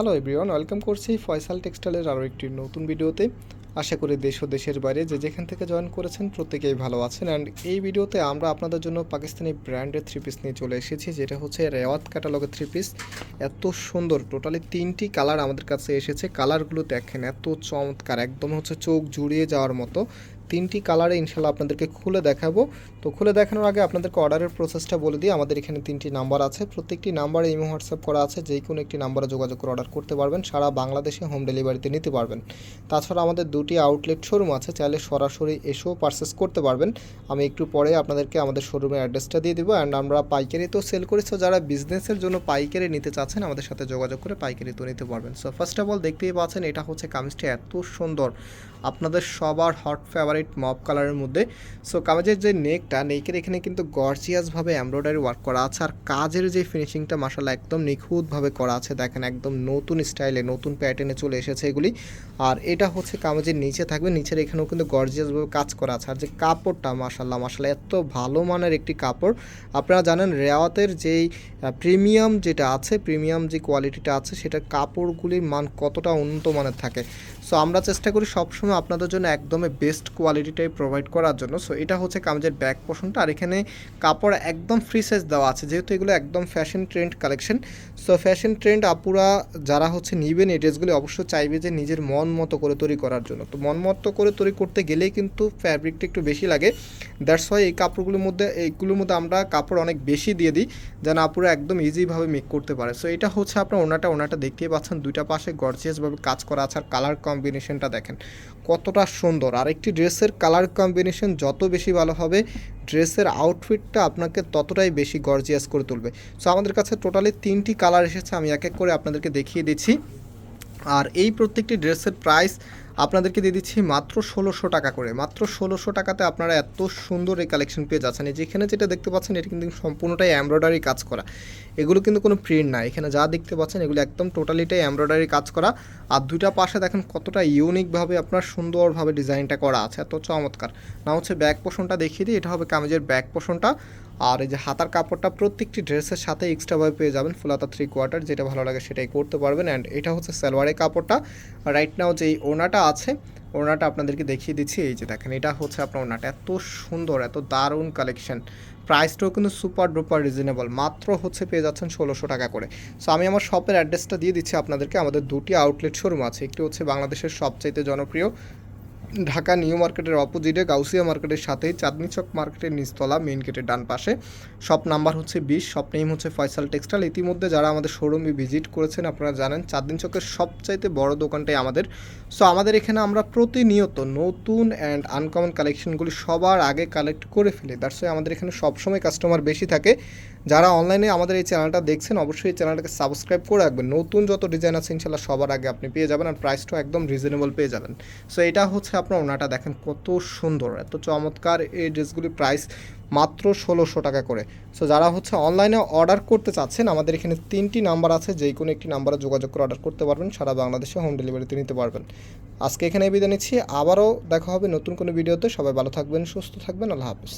Hello everyone welcome করছি ফয়সাল টেক্সটাইলের আরও একটি নতুন ভিডিওতে। আশা করি দেশ ও দেশের বাইরে যে যেখান থেকে জয়েন করেছেন প্রত্যেকেই ভালো আছেন। অ্যান্ড এই ভিডিওতে আমরা আপনাদের জন্য পাকিস্তানি ব্র্যান্ডের থ্রি পিস নিয়ে চলে এসেছি, যেটা হচ্ছে রেওয়াত ক্যাটালগের থ্রি পিস এত সুন্দর টোটালি তিনটি কালার আমাদের কাছে এসেছে। কালারগুলো দেখেন, এত চমৎকার, একদম হচ্ছে চোখ জুড়িয়ে যাওয়ার মতো। তিনটি কালারে ইনশাল্লাহ আপনাদেরকে খুলে দেখাবো। তো খুলে দেখানোর আগে আপনাদেরকে অর্ডারের প্রসেসটা বলে দিই, আমাদের এখানে তিনটি নাম্বার আছে। প্রত্যেকটি নাম্বারে ইমো হোয়াটসঅ্যাপ করা আছে যে কোনো একটি নাম্বারে যোগাযোগ করে অর্ডার করতে পারবেন, সারা বাংলাদেশে হোম ডেলিভারিতে নিতে পারবেন। তাছাড়া আমাদের দুটি আউটলেট শোরুম আছে, চাইলে সরাসরি এসেও পারচেস করতে পারবেন। আমি একটু পরে আপনাদেরকে আমাদের শোরুমের অ্যাড্রেসটা দিয়ে দেবো, অ্যান্ড আমরা পাইকারি তো সেল করি, সো যারা বিজনেসের জন্য পাইকারি নিতে চাচ্ছেন, আমাদের সাথে যোগাযোগ করে পাইকারি তো নিতে পারবেন। সো ফার্স্ট অফ অল দেখতেই পাচ্ছেন, এটা হচ্ছে কামিজটা এত সুন্দর। আপনাদের সবার হট ফেভারিট মব কালারের মধ্যে। সো কামিজের যে নেকটা নেকের এখানে কিন্তু গর্জিয়াসভাবে এমব্রয়ডারি ওয়ার্ক করা আছে। আর কাজের যে ফিনিশিংটা মাসাল্লাহ একদম নিখুঁতভাবে করা আছে। দেখেন, একদম নতুন স্টাইলে নতুন প্যাটার্নে চলে এসেছে এগুলি। আর এটা হচ্ছে কামিজের নিচে থাকবে। নিচের এখানেও কিন্তু গর্জিয়াসভাবে কাজ করা আছে। আর যে কাপড়টা মাসাল্লাহ মাসাল্লাহ এত ভালো মানের একটি কাপড়। আপনারা জানেন, রেওয়াতের যেই প্রিমিয়াম যেটা আছে প্রিমিয়াম যে কোয়ালিটিটা আছে সেটা কাপড়গুলির মান কতটা উন্নত মানের থাকে। সো আমরা চেষ্টা করি সবসময় আপনাদের জন্য একদমই বেস্ট কোয়ালিটিটাই প্রোভাইড করার জন্য। সো এটা হচ্ছে কামিজের ব্যাক পোষণটা আর এখানে কাপড় একদম ফ্রি সাইজ দেওয়া আছে। যেহেতু এগুলো একদম fashion trend collection so fashion trend আপুরা যারা হচ্ছে নিবেন, এই ড্রেসগুলি অবশ্যই চাইবে যে নিজের মন মতো করে তৈরি করার জন্য। তো মন মতো করে তৈরি করতে গেলেই কিন্তু ফ্যাব্রিকটা একটু বেশি লাগে। দ্যাটস ওয়াই এই কাপড়গুলোর মধ্যে, এইগুলোর মধ্যে আমরা কাপড় অনেক বেশি দিয়ে দিই, যেন আপুরা একদম ইজিভাবে মেক করতে পারে। সো এটা হচ্ছে আপনার ওনাটা ওনাটা দেখতেই পাচ্ছেন, দুইটা পাশে গর্জিয়াসভাবে কাজ করা আছে। আর কালার কম্বিনেশনটা দেখেন, কতটা সুন্দর। আর একটি ড্রেসের কালার কম্বিনেশন যত বেশি ভালো হবে ড্রেসের আউটফিটটা আপনাকে ততটাই বেশি গর্জিয়াস করে তুলবে। সো আমাদের কাছে টোটালি তিনটি কালার এসেছে, আমি এক এক করে আপনাদেরকে দেখিয়ে দিচ্ছি। আর এই প্রত্যেকটি ড্রেসের প্রাইস আপনাদেরকে দিয়ে দিচ্ছি মাত্র ষোলোশো টাকা করে। মাত্র ষোলোশো টাকাতে আপনারা এত সুন্দর এই কালেকশন পেয়ে যাচ্ছেন। যেখানে যেটা দেখতে পাচ্ছেন, এটা কিন্তু সম্পূর্ণটাই এমব্রয়ডারি কাজ করা। এগুলো কিন্তু কোনো প্রিন্ট না। এখানে যা দেখতে পাচ্ছেন, এগুলো একদম টোটালিটাই এমব্রয়ডারি কাজ করা। আর দুইটা পাশে দেখেন কতটা ইউনিকভাবে আপনার সুন্দরভাবে ডিজাইনটা করা আছে। এত চমৎকার। না হচ্ছে ব্যাক পোষণটা দেখিয়ে দিই। এটা হবে কামিজের ব্যাক পোষণটা। আর এই যে হাতার কাপড়টা প্রত্যেকটি ড্রেসের সাথে এক্সট্রাভাবে পেয়ে যাবেন ফুলাতা থ্রি কোয়ার্টার যেটা ভালো লাগে সেটাই করতে পারবেন। অ্যান্ড এটা হচ্ছে সালোয়ারের কাপড়টা। রাইট নাও যে ওনাটা আছে ওনাটা আপনাদেরকে দেখিয়ে দিচ্ছি। এই যে দেখেন, এটা হচ্ছে আপনার ওনাটা এত সুন্দর, এত দারুণ কালেকশন প্রাইসটাও কিন্তু সুপার ডুপার রিজনেবল মাত্র হচ্ছে পেয়ে যাচ্ছেন ষোলোশো টাকা করে। সো আমি আমার শপের অ্যাড্রেসটা দিয়ে দিচ্ছি আপনাদেরকে। আমাদের দুটি আউটলেট শোরুম আছে। একটি হচ্ছে বাংলাদেশের সবচাইতে জনপ্রিয় ঢাকা নিউ মার্কেটের অপোজিটে, গাউসিয়া মার্কেটের সাথেই চাঁদনি চক মার্কেটের নিচতলা মেইন গেটের ডান পাশে। শপ নাম্বার হচ্ছে বিশ, শপ নেম হচ্ছে ফয়সাল টেক্সটাইল। ইতিমধ্যে যারা আমাদের শোরুমে ভিজিট করেছেন, আপনারা জানেন চাঁদনি চকের সবচাইতে বড় দোকানটাই আমাদের। সো আমাদের এখানে আমরা প্রতিনিয়ত নতুন অ্যান্ড আনকমন কালেকশনগুলি সবার আগে কালেক্ট করে ফেলি। দ্যাটস আমাদের এখানে সবসময় কাস্টমার বেশি থাকে। যারা অনলাইনে আমাদের এই চ্যানেলটা দেখছেন, অবশ্যই এই চ্যানেলটাকে সাবস্ক্রাইব করে রাখবেন। নতুন যত ডিজাইন আছে, ইনশাল্লাহ সবার আগে আপনি পেয়ে যাবেন আর প্রাইসটাও একদম রিজনেবল পেয়ে যাবেন। সো এটা হচ্ছে আপনার ওনাটা দেখেন কত সুন্দর, এত চমৎকার এই ড্রেসগুলির প্রাইস মাত্র ষোলোশো টাকা করে। সো যারা হচ্ছে অনলাইনে অর্ডার করতে চাচ্ছেন, আমাদের এখানে তিনটি নাম্বার আছে যেই কোনো একটি নাম্বারে যোগাযোগ করে অর্ডার করতে পারবেন, সারা বাংলাদেশে হোম ডেলিভারিতে নিতে পারবেন। আজকে এখানে বিদায় নিচ্ছি, আবারও দেখা হবে নতুন কোনো ভিডিওতে সবাই ভালো থাকবেন, সুস্থ থাকবেন, আল্লাহ হাফিজ।